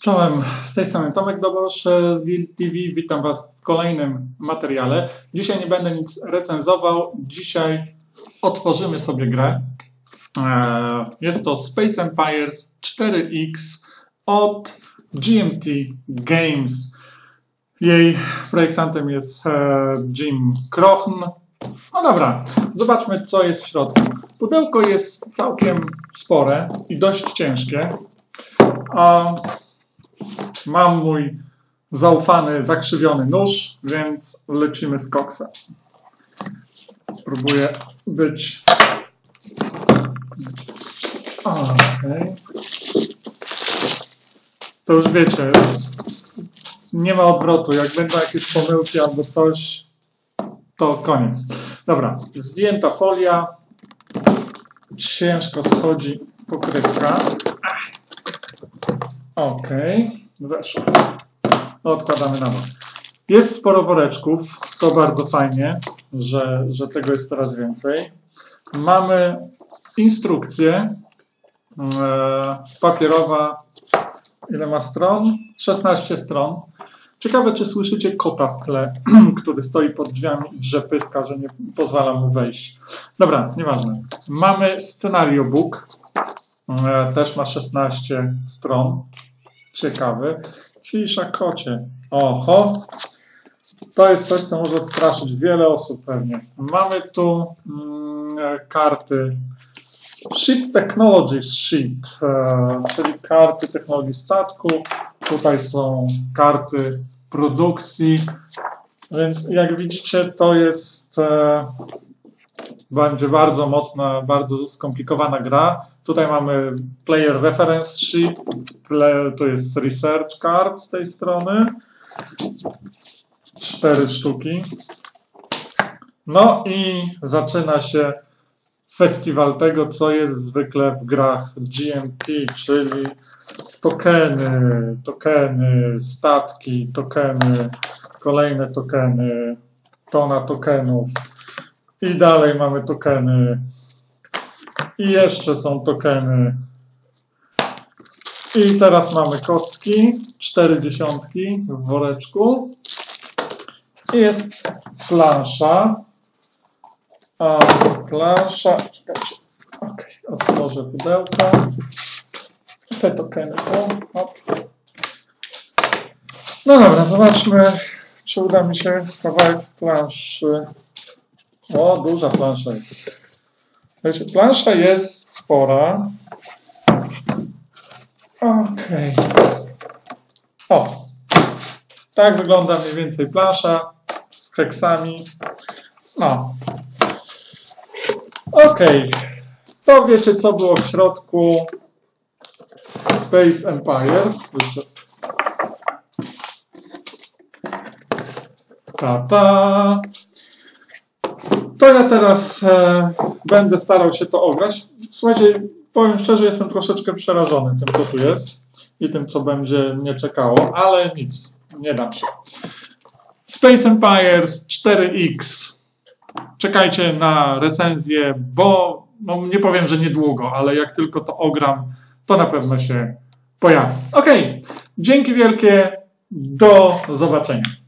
Czołem, z tej strony Tomek Dobosz z Build TV. Witam Was w kolejnym materiale. Dzisiaj nie będę nic recenzował. Dzisiaj otworzymy sobie grę. Eee, Jest to Space Empires 4X od GMT Games. Jej projektantem jest e, Jim Crochn. No dobra, zobaczmy co jest w środku. Pudełko jest całkiem spore i dość ciężkie. A mam mój zaufany, zakrzywiony nóż, więc lecimy z koksem. Spróbuję być. Okej. To już wiecie, nie ma odwrotu. Jak będą jakieś pomyłki albo coś, to koniec. Dobra, zdjęta folia. Ciężko schodzi pokrywka. Okej, zeszło. Odkładamy na bok. Jest sporo woreczków, to bardzo fajnie, że, że tego jest coraz więcej. Mamy instrukcję e, papierowa. Ile ma stron? 16 stron. Ciekawe, czy słyszycie kota w tle, który stoi pod drzwiami i drze pyska, że nie pozwala mu wejść. Dobra, nieważne. Mamy scenariobook. E, też ma 16 stron. Ciekawy. Cisza kocie. Oho. To jest coś, co może odstraszyć wiele osób pewnie. Mamy tu mm, karty Ship Technologies Sheet, e, czyli karty technologii statku. Tutaj są karty produkcji. Więc jak widzicie, to jest e, będzie bardzo mocna, bardzo skomplikowana gra. Tutaj mamy Player Reference Sheet, to jest Research Card z tej strony. Cztery sztuki. No i zaczyna się festiwal tego, co jest zwykle w grach GMT, czyli tokeny, tokeny, statki, tokeny, kolejne tokeny, tona tokenów, i dalej mamy tokeny. I jeszcze są tokeny. I teraz mamy kostki, cztery dziesiątki w woreczku. I jest plansza. A plansza. Czekajcie. Ok, otworzę pudełko. Te tokeny tu. Hop. No dobra, zobaczmy, czy uda mi się kawałek planszy o, duża plansza jest. Plansza jest spora. Okej. Okay. O. Tak wygląda mniej więcej plansza z heksami. No. Okej. Okay. To wiecie, co było w środku Space Empires. Ta, ta. To ja teraz e, będę starał się to ograć. Słuchajcie, powiem szczerze, jestem troszeczkę przerażony tym, co tu jest i tym, co będzie mnie czekało, ale nic, nie dam się. Space Empires 4X. Czekajcie na recenzję, bo no, nie powiem, że niedługo, ale jak tylko to ogram, to na pewno się pojawi. Ok, dzięki wielkie, do zobaczenia.